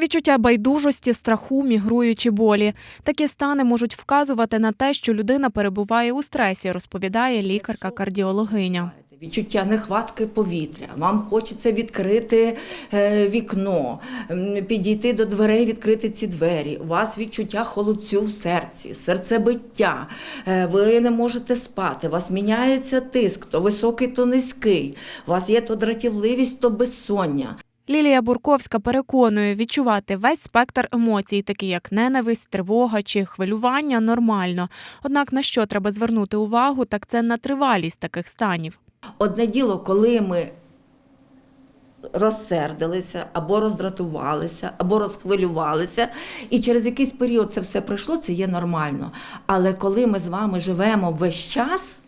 Відчуття байдужості, страху, мігруючі болі. Такі стани можуть вказувати на те, що людина перебуває у стресі, розповідає лікарка-кардіологиня. Відчуття нехватки повітря. Вам хочеться відкрити е, вікно, підійти до дверей, відкрити ці двері. У вас відчуття холодцю в серці, серцебиття. Е, ви не можете спати. У вас міняється тиск, то високий, то низький. У вас є то дратівливість, то безсоння. Лілія Бурковська переконує, відчувати весь спектр емоцій, такі як ненависть, тривога чи хвилювання, нормально. Однак на що треба звернути увагу, так це на тривалість таких станів. Одне діло, коли ми розсердилися, або роздратувалися, або розхвилювалися, і через якийсь період це все пройшло, це є нормально. Але коли ми з вами живемо весь час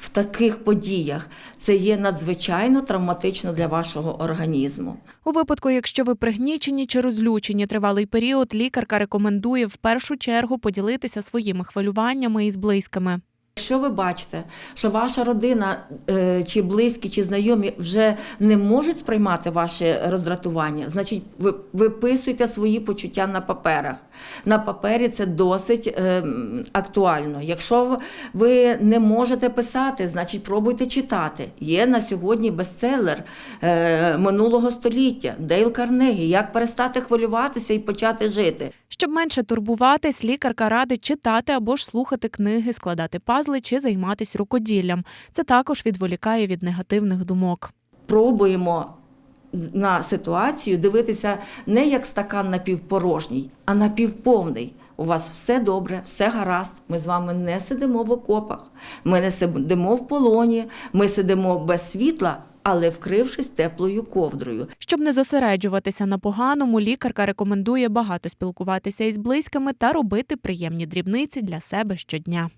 в таких подіях, це є надзвичайно травматично для вашого організму. У випадку, якщо ви пригнічені чи розлючені тривалий період, лікарка рекомендує в першу чергу поділитися своїми хвилюваннями із близькими. Якщо ви бачите, що ваша родина е, чи близькі, чи знайомі вже не можуть сприймати ваше роздратування, значить ви виписуйте свої почуття на паперах. На папері це досить е, актуально. Якщо ви не можете писати, значить пробуйте читати. Є на сьогодні бестселер е, минулого століття Дейл Карнегі Як перестати хвилюватися і почати жити. Щоб менше турбуватись, лікарка радить читати або ж слухати книги, складати пазли чи займатися рукоділлям. Це також відволікає від негативних думок. пробуємо на ситуацію дивитися не як стакан напівпорожній, а напівповний. У вас все добре, все гаразд. Ми з вами не сидимо в окопах, ми не сидимо в полоні, ми сидимо без світла, але вкрившись теплою ковдрою. Щоб не зосереджуватися на поганому, лікарка рекомендує багато спілкуватися із близькими та робити приємні дрібниці для себе щодня.